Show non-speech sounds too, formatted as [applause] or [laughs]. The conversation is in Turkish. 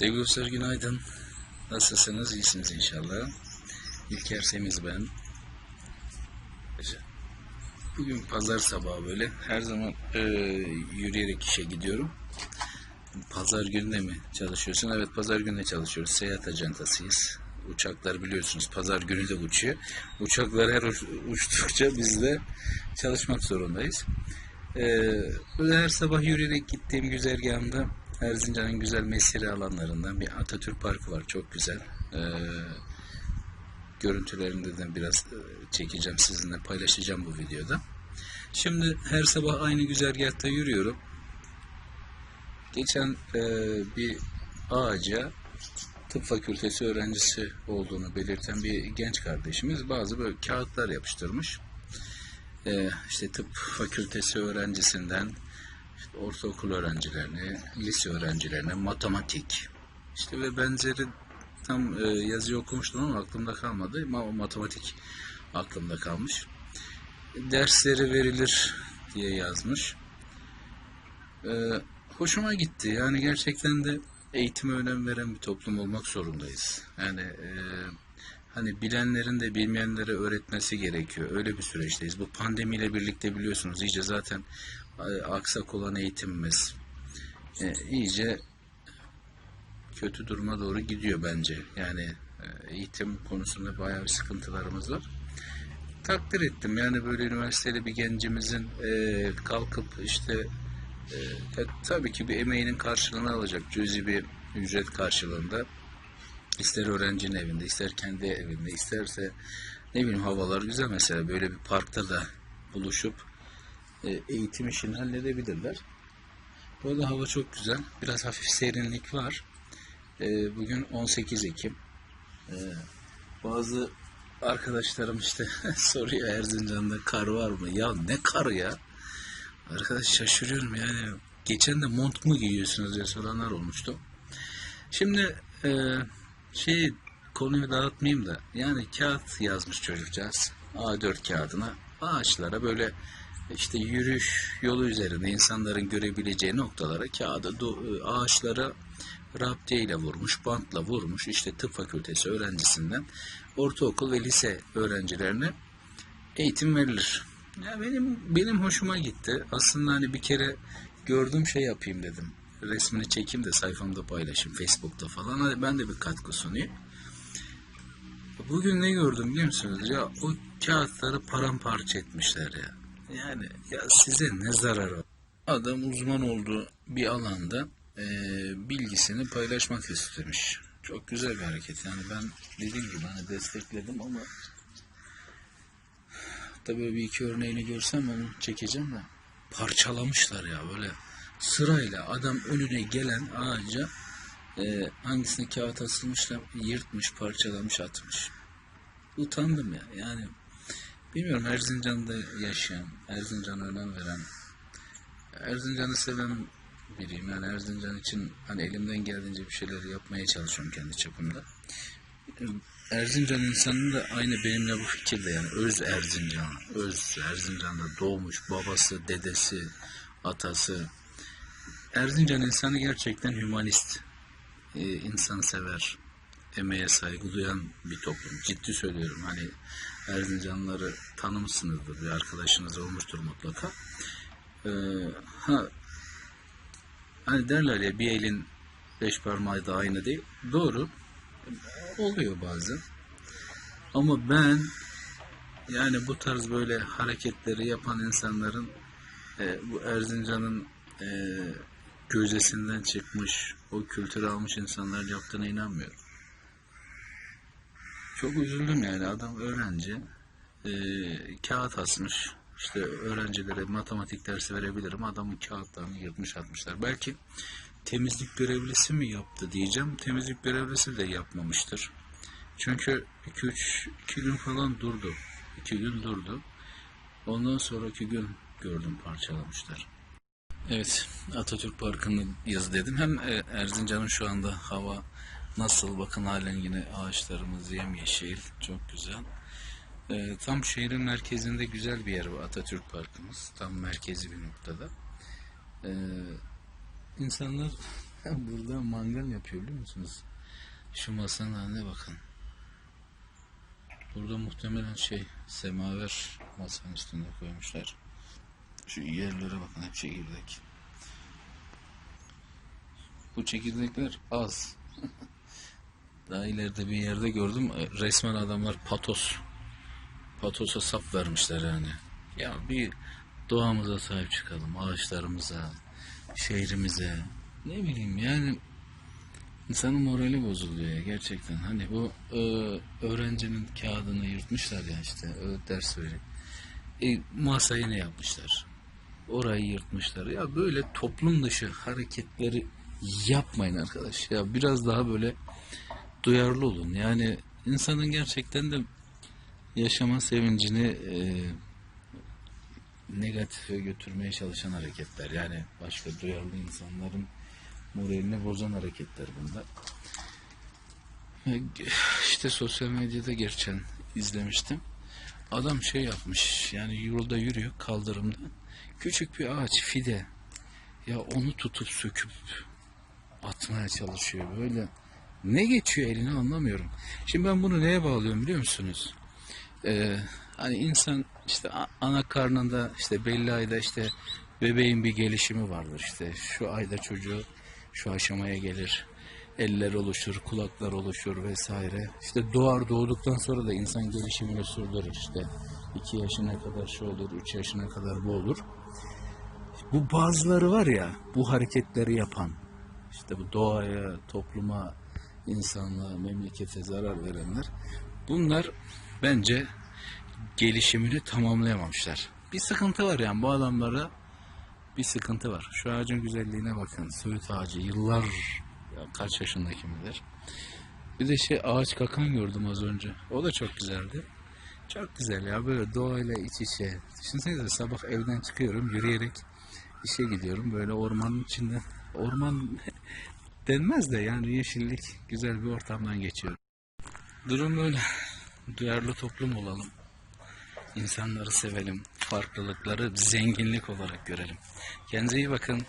Sevgili dostlar günaydın. Nasılsınız? İyisiniz inşallah. İlker Semiz ben. Bugün pazar sabahı böyle. Her zaman e, yürüyerek işe gidiyorum. Pazar günü de mi çalışıyorsun? Evet pazar günü de çalışıyoruz. Seyahat ajantasıyız. Uçaklar biliyorsunuz pazar günü de uçuyor. Uçaklar her uç- uçtukça biz de çalışmak zorundayız. Ee, böyle her sabah yürüyerek gittiğim güzergahımda Erzincan'ın güzel mesire alanlarından bir Atatürk Parkı var. Çok güzel. Ee, görüntülerinde de biraz e, çekeceğim sizinle paylaşacağım bu videoda. Şimdi her sabah aynı güzergahta yürüyorum. Geçen e, bir ağaca tıp fakültesi öğrencisi olduğunu belirten bir genç kardeşimiz bazı böyle kağıtlar yapıştırmış. Ee, işte tıp fakültesi öğrencisinden işte ortaokul öğrencilerine, lise öğrencilerine matematik işte ve benzeri tam e, yazıyı okumuştum ama aklımda kalmadı. Ama matematik aklımda kalmış. Dersleri verilir diye yazmış. Ee, hoşuma gitti. Yani gerçekten de eğitime önem veren bir toplum olmak zorundayız. Yani e, hani bilenlerin de bilmeyenlere öğretmesi gerekiyor. Öyle bir süreçteyiz. Bu pandemiyle birlikte biliyorsunuz iyice zaten e, aksak olan eğitimimiz e, iyice kötü duruma doğru gidiyor bence. Yani e, eğitim konusunda bayağı bir sıkıntılarımız var. Takdir ettim. Yani böyle üniversiteli bir gencimizin e, kalkıp işte e, tabii ki bir emeğinin karşılığını alacak cüzi bir ücret karşılığında ister öğrencinin evinde ister kendi evinde isterse ne bileyim havalar güzel mesela böyle bir parkta da buluşup e, eğitim işini halledebilirler. Bu arada hava çok güzel. Biraz hafif serinlik var. E, bugün 18 Ekim. E, bazı arkadaşlarım işte [laughs] soruyor Erzincan'da kar var mı? Ya ne karı ya? Arkadaş şaşırıyorum yani. Geçen de mont mu giyiyorsunuz diye soranlar olmuştu. Şimdi e, şey konuyu dağıtmayayım da yani kağıt yazmış çocukcağız A4 kağıdına ağaçlara böyle işte yürüyüş yolu üzerinde insanların görebileceği noktalara kağıda do- ağaçlara raptiye ile vurmuş, bantla vurmuş işte tıp fakültesi öğrencisinden ortaokul ve lise öğrencilerine eğitim verilir. Ya benim benim hoşuma gitti. Aslında hani bir kere gördüğüm şey yapayım dedim. Resmini çekeyim de sayfamda paylaşayım Facebook'ta falan. Hadi ben de bir katkı sunayım. Bugün ne gördüm biliyor musunuz? Ya o kağıtları paramparça etmişler ya. Yani ya size ne zararı var? Adam uzman olduğu bir alanda e, bilgisini paylaşmak istemiş. Çok güzel bir hareket. Yani ben dediğim gibi hani destekledim ama Tabii bir iki örneğini görsem onu çekeceğim de. Parçalamışlar ya böyle sırayla adam önüne gelen ağaca e, hangisine kağıt asılmış yırtmış, parçalamış, atmış. Utandım ya. Yani bilmiyorum Erzincan'da yaşayan, Erzincan'a önem veren, Erzincan'ı seven biriyim. Yani Erzincan için hani elimden geldiğince bir şeyler yapmaya çalışıyorum kendi çapımda. Erzincan insanı da aynı benimle bu fikirde yani öz Erzincan, öz Erzincan'da doğmuş babası, dedesi, atası. Erzincan insanı gerçekten hümanist, e, insansever, emeğe saygı duyan bir toplum. Ciddi söylüyorum hani Erzincanlıları tanımışsınızdır, bir arkadaşınız olmuştur mutlaka. E, ha, hani derler ya bir elin beş parmağı da aynı değil. Doğru oluyor bazen. Ama ben yani bu tarz böyle hareketleri yapan insanların e, bu Erzincan'ın e, gözdesinden çıkmış, o kültürü almış insanlar yaptığına inanmıyorum. Çok üzüldüm yani adam öğrenci e, kağıt asmış. İşte öğrencilere matematik dersi verebilirim. Adamın kağıtlarını yırtmış atmışlar. Belki temizlik görevlisi mi yaptı diyeceğim. Temizlik görevlisi de yapmamıştır. Çünkü 2-3 2 gün falan durdu. 2 gün durdu. Ondan sonraki gün gördüm parçalamışlar. Evet, Atatürk Parkı'nı yaz dedim. Hem e, Erzincan'ın şu anda hava nasıl? Bakın halen yine ağaçlarımız yemyeşil, çok güzel. E, tam şehrin merkezinde güzel bir yer var Atatürk Parkımız. Tam merkezi bir noktada. E, insanlar [laughs] Burada mangal yapıyor biliyor musunuz? Şu masanın haline bakın. Burada muhtemelen şey semaver masanın üstünde koymuşlar. Şu yerlere bakın hep çekirdek. Bu çekirdekler az. [laughs] Daha ileride bir yerde gördüm. e, Resmen adamlar patos. Patosa sap vermişler yani. Ya bir doğamıza sahip çıkalım. Ağaçlarımıza, şehrimize. Ne bileyim yani insanın morali bozuluyor ya gerçekten. Hani bu e, öğrencinin kağıdını yırtmışlar ya işte e, ders verecek. E, masayı ne yapmışlar? Orayı yırtmışlar. Ya böyle toplum dışı hareketleri yapmayın arkadaş. Ya biraz daha böyle duyarlı olun. Yani insanın gerçekten de yaşama sevincini e, negatife götürmeye çalışan hareketler. Yani başka duyarlı insanların moralini bozan hareketler bunlar. İşte sosyal medyada geçen izlemiştim. Adam şey yapmış yani yolda yürüyor kaldırımda. Küçük bir ağaç fide. Ya onu tutup söküp atmaya çalışıyor böyle. Ne geçiyor eline anlamıyorum. Şimdi ben bunu neye bağlıyorum biliyor musunuz? Ee, hani insan işte ana karnında işte belli ayda işte bebeğin bir gelişimi vardır işte şu ayda çocuğu şu aşamaya gelir eller oluşur kulaklar oluşur vesaire işte doğar doğduktan sonra da insan gelişimini sürdürür işte iki yaşına kadar şu olur üç yaşına kadar bu olur bu bazıları var ya bu hareketleri yapan işte bu doğaya topluma insanlığa memlekete zarar verenler bunlar bence gelişimini tamamlayamamışlar. Bir sıkıntı var yani bu adamlara bir sıkıntı var. Şu ağacın güzelliğine bakın. Söğüt ağacı yıllar ya kaç yaşında kim bilir. Bir de şey ağaç kakan gördüm az önce. O da çok güzeldi. Çok güzel ya böyle doğayla iç içe. Düşünsenize sabah evden çıkıyorum yürüyerek işe gidiyorum. Böyle ormanın içinden. Orman [laughs] denmez de yani yeşillik güzel bir ortamdan geçiyorum. Durum böyle. Duyarlı toplum olalım. İnsanları sevelim. Farklılıkları zenginlik olarak görelim. Kendinize iyi bakın.